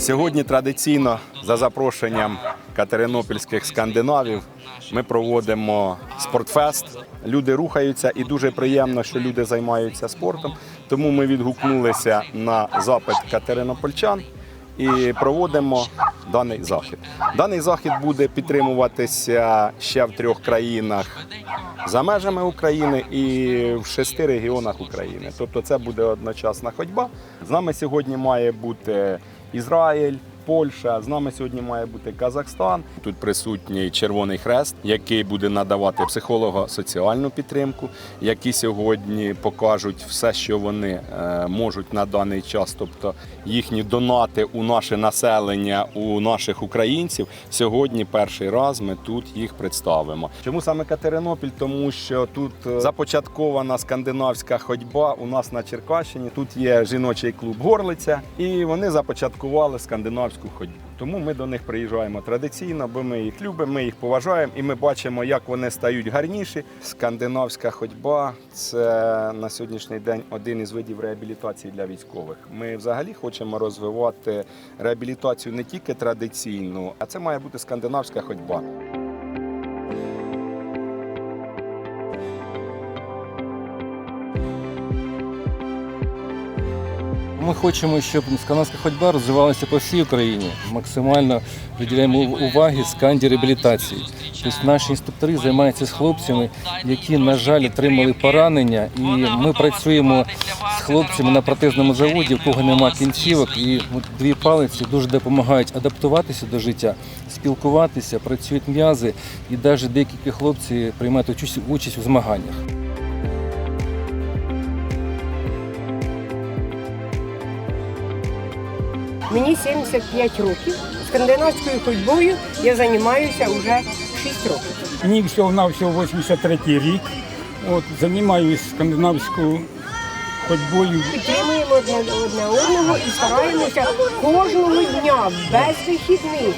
Сьогодні традиційно за запрошенням катеринопільських скандинавів ми проводимо спортфест. Люди рухаються і дуже приємно, що люди займаються спортом. Тому ми відгукнулися на запит катеринопольчан і проводимо даний захід. Даний захід буде підтримуватися ще в трьох країнах за межами України і в шести регіонах України. Тобто це буде одночасна ходьба. З нами сьогодні має бути Ізраїль. Польща, з нами сьогодні має бути Казахстан. Тут присутній Червоний Хрест, який буде надавати психолого-соціальну підтримку, які сьогодні покажуть все, що вони е, можуть на даний час, тобто їхні донати у наше населення, у наших українців. Сьогодні перший раз ми тут їх представимо. Чому саме Катеринопіль? Тому що тут е, започаткована скандинавська ходьба у нас на Черкащині. Тут є жіночий клуб Горлиця, і вони започаткували скандинавську ходьбу. Тому ми до них приїжджаємо традиційно, бо ми їх любимо, ми їх поважаємо, і ми бачимо, як вони стають гарніші. Скандинавська ходьба це на сьогоднішній день один із видів реабілітації для військових. Ми взагалі хочемо розвивати реабілітацію не тільки традиційну, а це має бути скандинавська ходьба. Ми хочемо, щоб скандинавська ходьба розвивалася по всій Україні. Максимально приділяємо уваги сканді реабілітації. Тобто наші інструктори займаються з хлопцями, які, на жаль, отримали поранення. І ми працюємо з хлопцями на протезному заводі, у кого нема кінцівок. І дві палиці дуже допомагають адаптуватися до життя, спілкуватися, працюють м'язи, і навіть деякі хлопці приймають участь у змаганнях. Мені 75 років. Скандинавською ходьбою я займаюся вже 6 років. Мені всього на всього 83 рік. От, займаюся скандинавською ходьбою. Підтримуємо одне, одне одного і стараємося кожного дня без вихідних,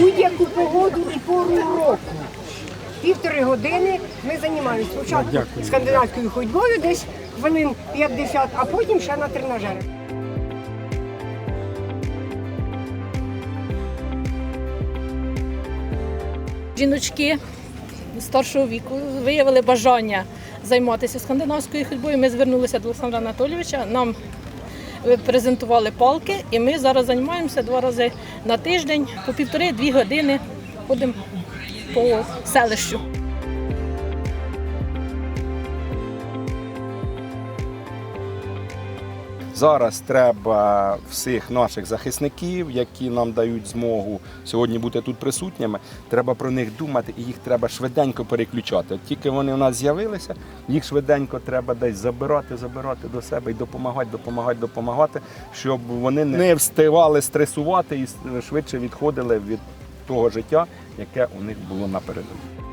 будь-яку погоду і пору року. Півтори години ми займаємося спочатку скандинавською ходьбою, десь хвилин 50, а потім ще на тренажерах. Жіночки старшого віку виявили бажання займатися скандинавською ходьбою. Ми звернулися до Олександра Анатолійовича. Нам презентували палки, і ми зараз займаємося два рази на тиждень, по півтори-дві години ходимо по селищу. Зараз треба всіх наших захисників, які нам дають змогу сьогодні бути тут присутніми. Треба про них думати і їх треба швиденько переключати. От тільки вони у нас з'явилися, їх швиденько треба десь забирати, забирати до себе і допомагати, допомагати, допомагати, щоб вони не встигали стресувати і швидше відходили від того життя, яке у них було напередодні.